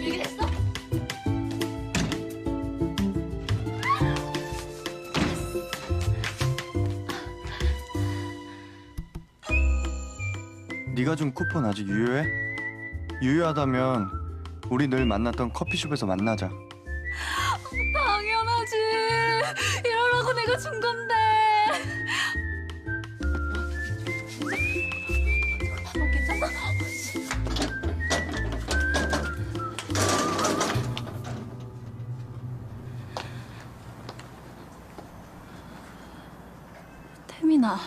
이게 됐어? 네가 준 쿠폰 아직 유효해? 유효하다면 우리 늘 만났던 커피숍에서 만나자. 당연하지. 이러라고 내가 준 건데. 태민아.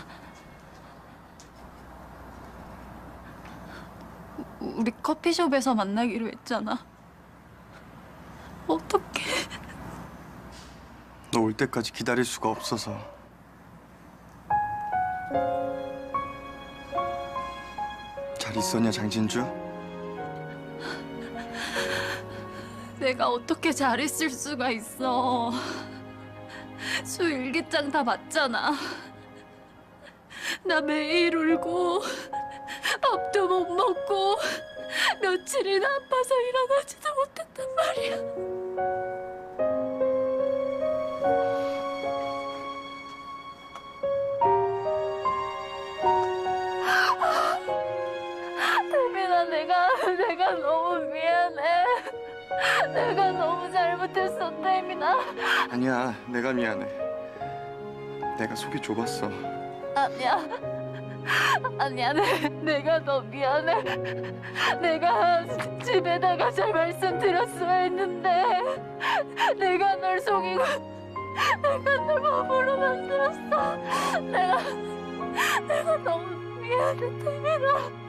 우- 우리 커피숍에서 만나기로 했잖아. 어떡해. 너올 때까지 기다릴 수가 없어서. 잘 있었냐 장진주? 내가 어떻게 잘 있을 수가 있어. 수 일기장 다 봤잖아. 나 매일 울고 밥도 못 먹고 며칠이나 아파서 일어나지도 못했단 말이야. 태민아 내가 내가 너무 미안해. 내가 너무 잘못했어, 태민아. 아니야, 내가 미안해. 내가 속이 좁았어. 아니야. 아니야, 내, 내가 더 미안해. 내가 집에다가 잘 말씀드렸어야 했는데, 내가 널 속이고, 내가 널 바보로 만들었어. 내가, 내가 너무 미안해, 태민아.